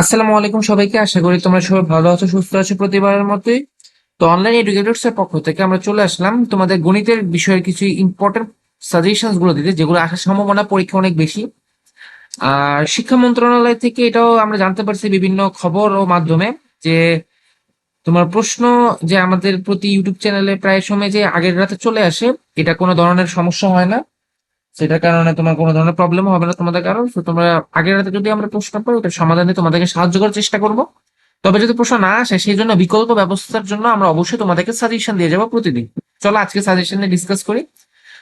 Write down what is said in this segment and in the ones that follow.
আসসালামু আলাইকুম সবাইকে। আশা করি তোমরা সবাই ভালো আছো, সুস্থ আছো প্রতিবারের মতোই। তো অনলাইন এডুকেটরস এর পক্ষ থেকে আমরা চলে আসলাম। তোমাদের গণিতের বিষয়ের কিছু ইম্পর্টেন্ট সাজেশনসগুলো দিতে, যেগুলো আসার সম্ভাবনা পরীক্ষা অনেক বেশি। আর শিক্ষা মন্ত্রণালয় থেকে এটাও আমরা জানতে পারছি বিভিন্ন খবর ও মাধ্যমে যে তোমার প্রশ্ন যে আমাদের প্রতি ইউটিউব চ্যানেলে প্রায় সময় যে আগের রাতে চলে আসে, এটা কোনো ধরনের সমস্যা হয় না। সেটার কারণে তোমার কোনো ধরনের প্রবলেম হবে না তোমাদের কারণ। তো তোমরা আগের রাতে যদি আমরা প্রশ্ন পাই ওটার সমাধানে তোমাদেরকে সাহায্য করার চেষ্টা করব। তবে যদি প্রশ্ন না আসে, সেই জন্য বিকল্প ব্যবস্থার জন্য আমরা অবশ্যই তোমাদেরকে সাজেশন দিয়ে যাব প্রতিদিন। চলো আজকে সাজেশন ডিসকাস করি।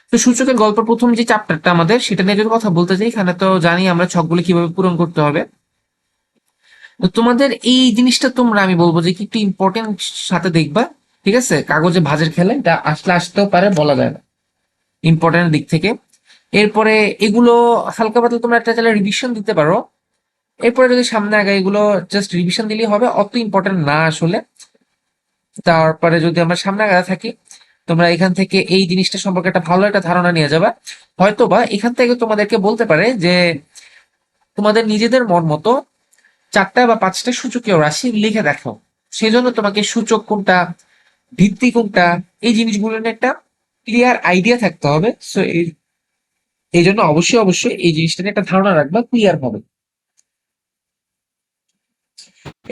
তো সূচকের গল্প প্রথম যে চ্যাপ্টারটা আমাদের, সেটা নিয়ে যদি কথা বলতে চাই এখানে তো জানি আমরা ছকগুলো কীভাবে পূরণ করতে হবে। তো তোমাদের এই জিনিসটা তোমরা, আমি বলব যে কি একটু ইম্পর্টেন্ট সাথে দেখবা, ঠিক আছে? কাগজে ভাজের খেলে, এটা আসলে আসতেও পারে, বলা যায় না। ইম্পর্টেন্ট দিক থেকে। এরপরে এগুলো, হালকা পাতলা তোমরা একটা চাইলে রিভিশন দিতে পারো। এরপরে যদি সামনে আগে এগুলো জাস্ট রিভিশন দিলেই হবে, অত ইম্পর্টেন্ট না আসলে। তারপরে যদি আমরা সামনে আগে থাকি, তোমরা এখান থেকে এই জিনিসটা সম্পর্কে একটা ভালো একটা ধারণা নিয়ে যাবে। হয়তো বা এখান থেকে তোমাদেরকে বলতে পারে যে, তোমাদের নিজেদের মন মতো চারটা বা পাঁচটা সূচকীয় রাশি লিখে দেখো। সেই জন্য তোমাকে সূচক কোনটা, ভিত্তি কোনটা, এই জিনিসগুলো নিয়ে একটা ক্লিয়ার আইডিয়া থাকতে হবে। সো এই জন্য অবশ্যই অবশ্যই এই জিনিসটা নিয়ে একটা ধারণা রাখবা ক্লিয়ার হবে।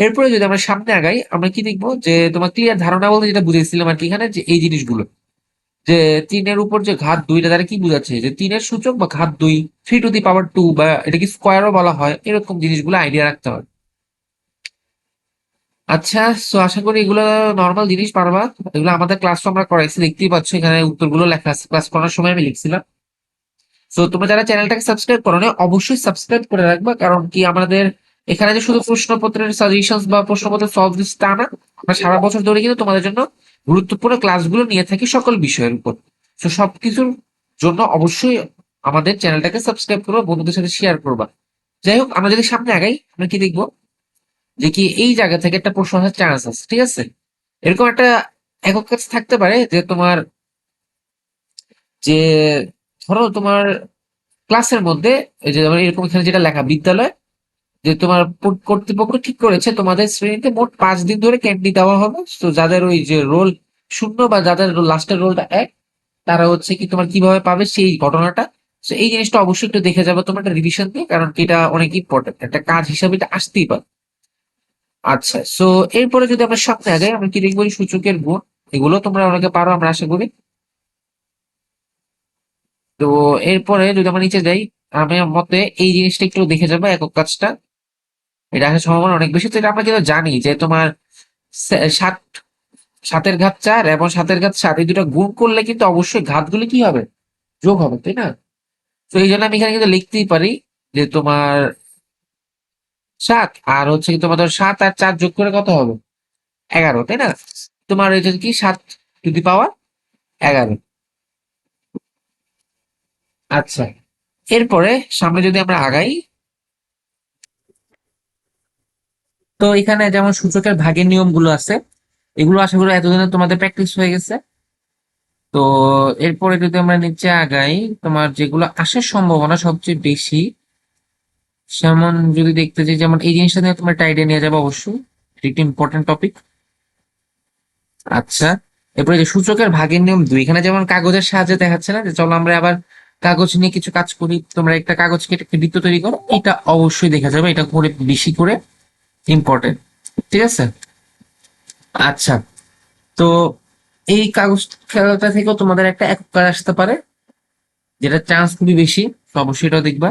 এরপরে যদি আমরা সামনে আগাই, আমরা কি দেখব? যে তোমার ক্লিয়ার ধারণা বলতে যেটা বুঝেছিলাম আর কি এখানে, যে এই জিনিসগুলো। যে তিনের উপর যে ঘাত দুইটা দ্বারা কি বোঝাচ্ছে? যে তিনের সূচক বা ঘাত দুই three to the power two বা এটা কি স্কোয়ারও বলা হয়, এরকম জিনিসগুলো আইডিয়া রাখতে হবে। আচ্ছা সো আশা করি এগুলো নর্মাল জিনিস পারবা। এগুলো আমাদের ক্লাস তো আমরা করাইছি, দেখতেই পাচ্ছ, এখানে উত্তরগুলো লেখা আছে। ক্লাস করার সময় আমি লিখছিলাম। সো তোমরা যারা চ্যানেলটাকে সাবস্ক্রাইব করো না অবশ্যই সাবস্ক্রাইব করে রাখবা, কারণ কি আমাদের এখানে যে শুধু প্রশ্নপত্রের সাজেশন বা প্রশ্নপত্র সলভ দিচ্ছি তা না, আমরা সারা বছর ধরে কিন্তু তোমাদের জন্য গুরুত্বপূর্ণ ক্লাসগুলো নিয়ে থাকি সকল বিষয়ের উপর। তো সবকিছুর জন্য অবশ্যই আমাদের চ্যানেলটাকে সাবস্ক্রাইব করবা, বন্ধুদের সাথে শেয়ার করবা। যাই হোক, আমরা যদি সামনে আগাই, আমরা কি দেখব? যে কি এই জায়গা থেকে একটা প্রশ্ন আসার চান্স আছে, ঠিক আছে? এরকম একটা একক কাজ থাকতে পারে যে তোমার যে ধরো তোমার ক্লাসের মধ্যে যে এরকম এখানে যেটা লেখা, বিদ্যালয়, যে তোমার কর্তৃপক্ষ ঠিক করেছে, তোমাদের শ্রেণীতে মোট পাঁচ দিন ধরে ক্যান্ডি দেওয়া হবে। তো যাদের ওই যে রোল শূন্য বা যাদের লাস্টের রোলটা এক, তারা হচ্ছে কি তোমার কীভাবে পাবে সেই ঘটনাটা। তো এই জিনিসটা অবশ্যই একটু দেখে যাবে তোমার, একটা রিভিশন দিয়ে, কারণ কি এটা অনেক ইম্পর্টেন্ট একটা কাজ হিসাবে এটা আসতেই পারে। আচ্ছা সো এরপরে যদি আমরা সামনে আগাই আমরা কি দেখব? সূচকের গুণ, এগুলো তোমরা অনেকে পারো, আমরা আশা করি। তো এরপরে যদি আমরা নিচে যাই আমার মতে এই জিনিসটা একটু দেখে যাব একক কাজটা। এটা আসার সম্ভাবনা অনেক বেশি। তো এটা আমরা কিন্তু জানি যে তোমার সাত, সাতের ঘাত চার এবং সাতের ঘাত সাত, এই দুটো গুণ করলে কিন্তু অবশ্যই ঘাতগুলো কি হবে? যোগ হবে, তাই না? তো এই জন্য আমি এখানে কিন্তু লিখতেই পারি যে তোমার সাত, আর হচ্ছে কি তোমাদের সাত আর চার যোগ করে কত হবে? এগারো, তাই না? তোমার এটা কি, সাত টু দি পাওয়ার এগারো। আচ্ছা। এরপরে সামনে যদি আমরা আগাই, তো এখানে যেমন সূচকের ভাগের নিয়মগুলো আছে, এগুলো আশা করি এতদিনে তোমাদের প্র্যাকটিস হয়ে গেছে। তো এরপরে যদি আমরা নিচে আগাই, তোমার যেগুলো আসার সম্ভাবনা সবচেয়ে বেশি, যেমন যদি দেখতে চাই যেমন এই জিনিসটা নিয়ে তোমার টাইডে নিয়ে যাবে অবশ্যই, একটি ইম্পর্টেন্ট টপিক আচ্ছা এরপরে যে সূচকের ভাগের নিয়ম দুই, এখানে যেমন কাগজের সাহায্যে দেখাচ্ছে না, যে চলো আমরা আবার কাগজ নিয়ে কিছু কাজ করি, তোমরা একটা কাগজ কেটে একটা বৃত্ত তৈরি করো, এটা অবশ্যই দেখা যাবে, এটা করে বেশি করে ইম্পর্টেন্ট ঠিক আছে? আচ্ছা তো এই কাগজ খেলাটা থেকেও তোমাদের একটা একক কাজ আসতে পারে, যেটা চান্স খুবই বেশি অবশ্যই এটাও দেখবা।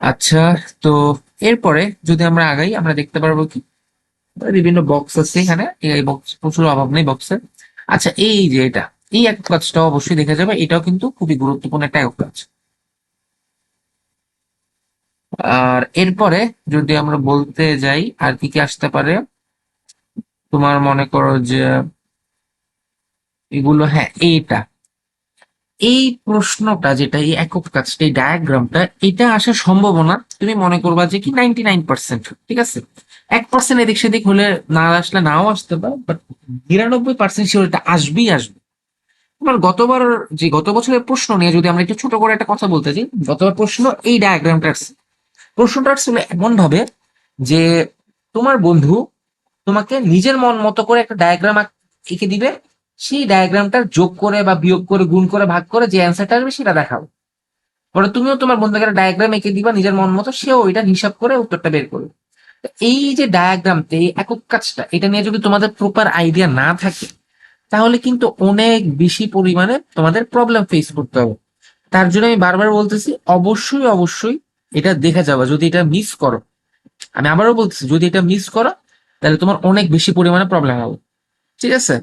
আচ্ছা তো এরপরে যদি আমরা আগাই, আমরা দেখতে পারব কি? বিভিন্ন বক্স আছে এখানে এই বক্স প্রচুর অভাব নেই বক্সের আচ্ছা এই যে এটা এই একক কাজটা অবশ্যই দেখা যাবে। এটাও কিন্তু খুবই গুরুত্বপূর্ণ একটা একক কাজ। আর এরপরে যদি আমরা বলতে যাই, আর কি কি আসতে পারে? তোমার মনে করো যে এগুলো হ্যাঁ এইটা। এই প্রশ্নটা যেটা, এই একক কাজটা, এই ডায়াগ্রামটা এটা আসার সম্ভাবনা তুমি মনে করবা যে কি নাইনটি নাইন পার্সেন্ট ঠিক আছে? এক পার্সেন্ট এদিক সেদিক হলে না আসলে নাও আসতে পারে বাট নিরানব্বই পার্সেন্ট শিওর আসবেই আসবে। তোমার গতবার যে গত বছরের প্রশ্ন নিয়ে যদি আমরা একটু ছোট করে একটা কথা বলতে চাই গতবার প্রশ্ন এই ডায়াগ্রামটা প্রশ্নটা ছিল এমন ভাবে যে তোমার বন্ধু তোমাকে নিজের মন মতো করে একটা ডায়াগ্রাম এঁকে দিবে, সেই ডায়াগ্রামটা যোগ করে বা বিয়োগ করে, গুণ করে, ভাগ করে যে অ্যান্সারটা আসবে সেটা দেখাও। পরে তুমিও তোমার বন্ধুকে একটা ডায়াগ্রাম এঁকে দিবা নিজের মন মতো, সেও এটা হিসাব করে উত্তরটা বের করবে। এই যে ডায়াগ্রামতে এই একক কাজটা, এটা নিয়ে যদি তোমাদের প্রপার আইডিয়া না থাকে তাহলে কিন্তু অনেক বেশি পরিমাণে তোমাদের প্রবলেম ফেস করতে হবে। তার জন্য আমি বারবার বলতেছি, অবশ্যই অবশ্যই এটা দেখে যাবা, যদি এটা মিস করো। আমি আবারও বলতেছি, যদি এটা মিস করো, তাহলে তোমার অনেক বেশি পরিমাণে প্রবলেম হবে। ঠিক আছে?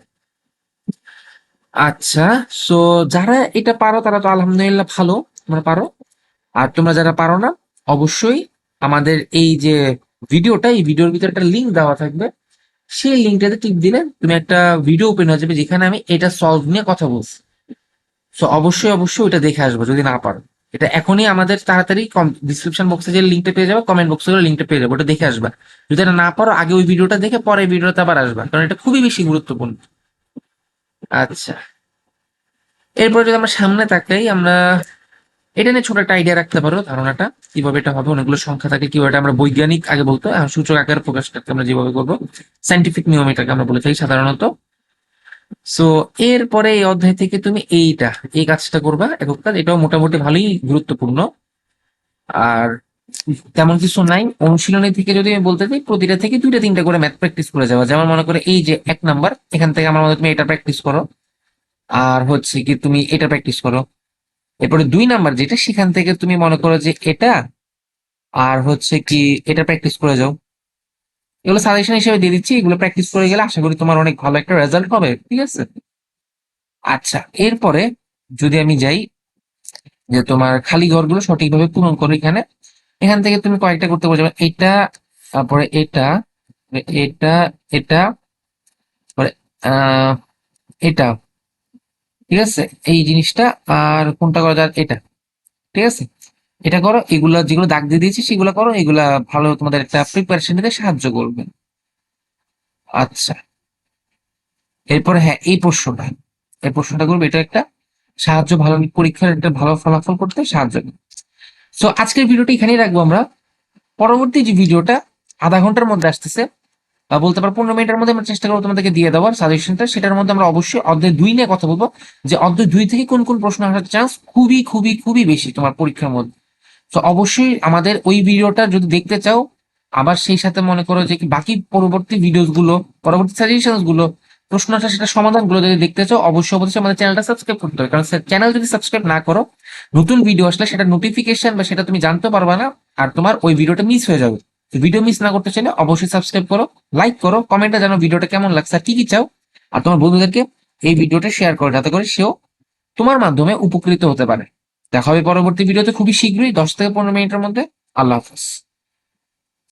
আচ্ছা সো যারা এটা পারো, তারা তো আলহামদুলিল্লাহ ভালো, তোমরা পারো। আর তোমরা যারা পারো না, অবশ্যই আমাদের এই যে ভিডিওটা এই ভিডিওর ভিতরে একটা লিঙ্ক দেওয়া থাকবে। সেই লিঙ্কটাতে টিপ দিলে তুমি একটা ভিডিও ওপেন হয়ে যাবে যেখানে আমি এটা সলভ নিয়ে কথা বলছি। সো অবশ্যই অবশ্যই ওটা দেখে আসব যদি না পারো। এটা এখনই আমাদের তাড়াতাড়ি ডিসক্রিপশন বক্সে যে লিঙ্কটা পেয়ে যাবে কমেন্ট বক্সে লিঙ্কটা পেয়ে যাবে, ওটা দেখে আসবা। যদি এটা না পারো, আগে ওই ভিডিওটা দেখে পরে ভিডিওতে আবার আসবা, কারণ এটা খুবই বেশি গুরুত্বপূর্ণ। আচ্ছা। এরপরে যদি আমরা সামনে তাকাই, আমরা এটা নিয়ে ছোট একটা আইডিয়া রাখতে পারো, ধারণাটা। কীভাবে এটা হবে, অনেকগুলো সংখ্যা থাকে, কীভাবে আমরা বৈজ্ঞানিক আগে বলতো সূচক আকার প্রকাশ করতে আমরা যেভাবে করব সাইন্টিফিক নিয়ম এটাকে আমরা বলে থাকি সাধারণত। সো এরপরে এই অধ্যায় থেকে তুমি এইটা, এই কাজটা করবা একক কাজ এটাও মোটামুটি ভালোই গুরুত্বপূর্ণ। আর তেমন কিছু নাই, অনুশীলনী থেকে যদি আমি বলতে চাই, প্রতিটা থেকে দুইটা তিনটা করে ম্যাথ প্র্যাকটিস করে যাওয়া। যেমন মনে করে এই যে এক নাম্বার এখান থেকে আমার মনে তুমি এটা প্র্যাকটিস করো। আর হচ্ছে কি তুমি এটা প্র্যাকটিস করো। এরপরে দুই নাম্বার, যেটা সেখান থেকে তুমি মনে করো যে এটা, আর হচ্ছে কি এটা প্র্যাকটিস করে যাও। এগুলো সাজেশন হিসেবে দিয়ে দিচ্ছি, এগুলো প্র্যাকটিস করে গেলে আশা করি তোমার অনেক ভালো একটা রেজাল্ট হবে, ঠিক আছে? আচ্ছা এরপরে যদি আমি যাই, যে তোমার খালি ঘরগুলো সঠিকভাবে পূরণ করো এখানে, এখান থেকে তুমি কয়েকটা করতে যেমন এটা, তারপরে এটা এটা এটা এটা। ঠিক আছে? এই জিনিসটা আর কোনটা করা? যায় এটা। ঠিক আছে? এটা করো, এগুলা যেগুলো দাগ দিয়ে দিয়েছি, সেগুলো করো, এগুলা ভালো তোমাদের একটা প্রিপারেশন নিতে সাহায্য করবে। আচ্ছা। এরপরে হ্যাঁ এই প্রশ্নটা। এই প্রশ্নটা করবে, এটা একটা সাহায্য ভালো পরীক্ষার একটা ভালো ফলাফল করতে সাহায্য করবে। সো আজকের ভিডিওটা এখানেই রাখব আমরা। পরবর্তী যে ভিডিওটা আধা ঘণ্টার মধ্যে আসতেছে বলতে পারো, পনেরো মিনিটের মধ্যে আমরা চেষ্টা করব তোমাদেরকে দিয়ে দেওয়ার সাজেশনটা সেটার মধ্যে আমরা অবশ্যই অধ্যায় দুই নিয়ে কথা বলব, যে অধ্যায় দুই থেকে কোন কোন প্রশ্ন আসার চান্স খুবই খুবই খুবই বেশি তোমার পরীক্ষার মধ্যে। তো অবশ্যই আমাদের ওই ভিডিওটা যদি দেখতে চাও, আবার সেই সাথে মনে করো যে বাকি পরবর্তী ভিডিওসগুলো পরবর্তী সাজেশনগুলো প্রশ্ন আসা সেটা সমাধানগুলো যদি দেখতে চাও, অবশ্যই অবশ্যই আমাদের চ্যানেলটা সাবস্ক্রাইব করতে হবে। কারণ চ্যানেল যদি সাবস্ক্রাইব না করো, নতুন ভিডিও আসলে সেটা নোটিফিকেশন বা সেটা তুমি জানতে পারবা না, আর তোমার ওই ভিডিওটা মিস হয়ে যাবে। ভিডিও মিস না করতে চাইলে অবশ্যই সাবস্ক্রাইব করো লাইক করো কমেন্টে জানো ভিডিওটা কেমন লাগছে আর কি কি চাও। আর তোমার বন্ধুদেরকে এই ভিডিওটা শেয়ার করো, যাতে করে সেও তোমার মাধ্যমে উপকৃত হতে পারে। দেখা হবে পরবর্তী ভিডিওতে খুবই শীঘ্রই, দশ থেকে পনেরো মিনিটের মধ্যে। আল্লাহ হাফেজ।